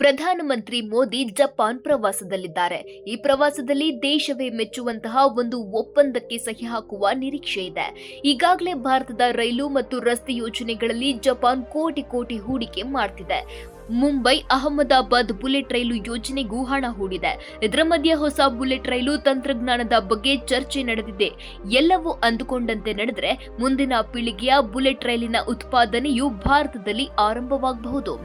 ಪ್ರಧಾನಮಂತ್ರಿ ಮೋದಿ ಜಪಾನ್ ಪ್ರವಾಸದಲ್ಲಿದ್ದಾರೆ. ಈ ಪ್ರವಾಸದಲ್ಲಿ ದೇಶವೇ ಮೆಚ್ಚುವಂತಹ ಒಂದು ಒಪ್ಪಂದಕ್ಕೆ ಸಹಿ ಹಾಕುವ ನಿರೀಕ್ಷೆ ಇದೆ. ಈಗಾಗಲೇ ಭಾರತದ ರೈಲು ಮತ್ತು ರಸ್ತೆ ಯೋಜನೆಗಳಲ್ಲಿ ಜಪಾನ್ ಕೋಟಿ ಕೋಟಿ ಹೂಡಿಕೆ ಮಾಡ್ತಿದೆ. ಮುಂಬೈ ಅಹಮದಾಬಾದ್ ಬುಲೆಟ್ ರೈಲು ಯೋಜನೆಗೂ ಹಣ ಹೂಡಿದೆ. ಇದರ ಮಧ್ಯೆ ಹೊಸ ಬುಲೆಟ್ ರೈಲು ತಂತ್ರಜ್ಞಾನದ ಬಗ್ಗೆ ಚರ್ಚೆ ನಡೆದಿದೆ. ಎಲ್ಲವೂ ಅಂದುಕೊಂಡಂತೆ ನಡೆದರೆ ಮುಂದಿನ ಪೀಳಿಗೆಯ ಬುಲೆಟ್ ರೈಲಿನ ಉತ್ಪಾದನೆಯು ಭಾರತದಲ್ಲಿ ಆರಂಭವಾಗಬಹುದು.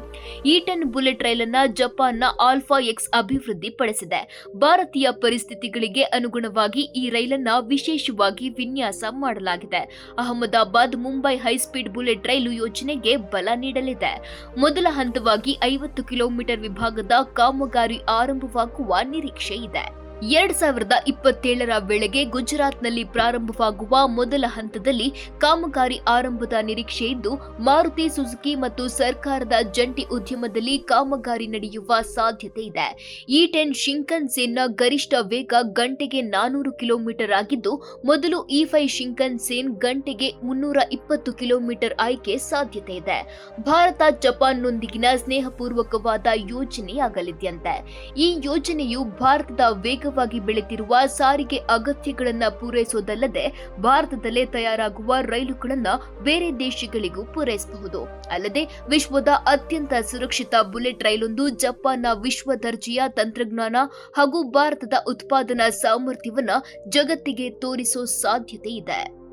ಈ ಟೆನ್ ಬುಲೆಟ್ ರೈಲನ್ನ ಜಪಾನ್ನ ಆಲ್ಫಾ ಎಕ್ಸ್ ಅಭಿವೃದ್ಧಿಪಡಿಸಿದೆ. ಭಾರತೀಯ ಪರಿಸ್ಥಿತಿಗಳಿಗೆ ಅನುಗುಣವಾಗಿ ಈ ರೈಲನ್ನ ವಿಶೇಷವಾಗಿ ವಿನ್ಯಾಸ ಮಾಡಲಾಗಿದೆ. Ahmedabad Mumbai high speed bullet ರೈಲು ಯೋಜನೆಗೆ ಬಲ ನೀಡಲಿದೆ. ಮೊದಲ ಹಂತವಾಗಿ ಐವತ್ತು ಕಿಲೋಮೀಟರ್ ವಿಭಾಗದ ಕಾಮಗಾರಿ ಆರಂಭವಾಗುವ ನಿರೀಕ್ಷೆ ಇದೆ. ಎರಡ್ ಸಾವಿರದ ಇಪ್ಪತ್ತೇಳರ ವೇಳೆಗೆ ಗುಜರಾತ್ನಲ್ಲಿ ಪ್ರಾರಂಭವಾಗುವ ಮೊದಲ ಹಂತದಲ್ಲಿ ಕಾಮಗಾರಿ ಆರಂಭದ ನಿರೀಕ್ಷೆ ಇದ್ದು, ಮಾರುತಿ ಸುಜುಕಿ ಮತ್ತು ಸರ್ಕಾರದ ಜಂಟಿ ಉದ್ಯಮದಲ್ಲಿ ಕಾಮಗಾರಿ ನಡೆಯುವ ಸಾಧ್ಯತೆ ಇದೆ. ಈ ಟೆನ್ ಶಿಂಕನ್ಸೇನ್ನ ಗರಿಷ್ಠ ವೇಗ ಗಂಟೆಗೆ ನಾನೂರು ಕಿಲೋಮೀಟರ್ ಆಗಿದ್ದು, ಮೊದಲು ಇ ಶಿಂಕನ್ ಶಿಂಕನ್ಸೇನ್ ಗಂಟೆಗೆ ಮುನ್ನೂರ ಇಪ್ಪತ್ತು ಕಿಲೋಮೀಟರ್ ಆಯ್ಕೆ ಸಾಧ್ಯತೆ ಇದೆ. ಭಾರತ ಜಪಾನ್ನೊಂದಿಗಿನ ಸ್ನೇಹಪೂರ್ವಕವಾದ ಯೋಜನೆಯಾಗಲಿದೆಯಂತೆ. ಈ ಯೋಜನೆಯು ಭಾರತದ ವೇಗವಾಗಿ ಬೆಳೆದಿರುವ ಸಾರಿಗೆ ಅಗತ್ಯಗಳನ್ನು ಪೂರೈಸೋದಲ್ಲದೆ ಭಾರತದಲ್ಲೇ ತಯಾರಾಗುವ ರೈಲುಗಳನ್ನು ಬೇರೆ ದೇಶಗಳಿಗೂ ಪೂರೈಸಬಹುದು. ಅಲ್ಲದೆ ವಿಶ್ವದ ಅತ್ಯಂತ ಸುರಕ್ಷಿತ ಬುಲೆಟ್ ರೈಲೊಂದು ಜಪಾನ್ನ ವಿಶ್ವ ದರ್ಜೆಯ ತಂತ್ರಜ್ಞಾನ ಹಾಗೂ ಭಾರತದ ಉತ್ಪಾದನಾ ಸಾಮರ್ಥ್ಯವನ್ನು ಜಗತ್ತಿಗೆ ತೋರಿಸೋ ಸಾಧ್ಯತೆ ಇದೆ.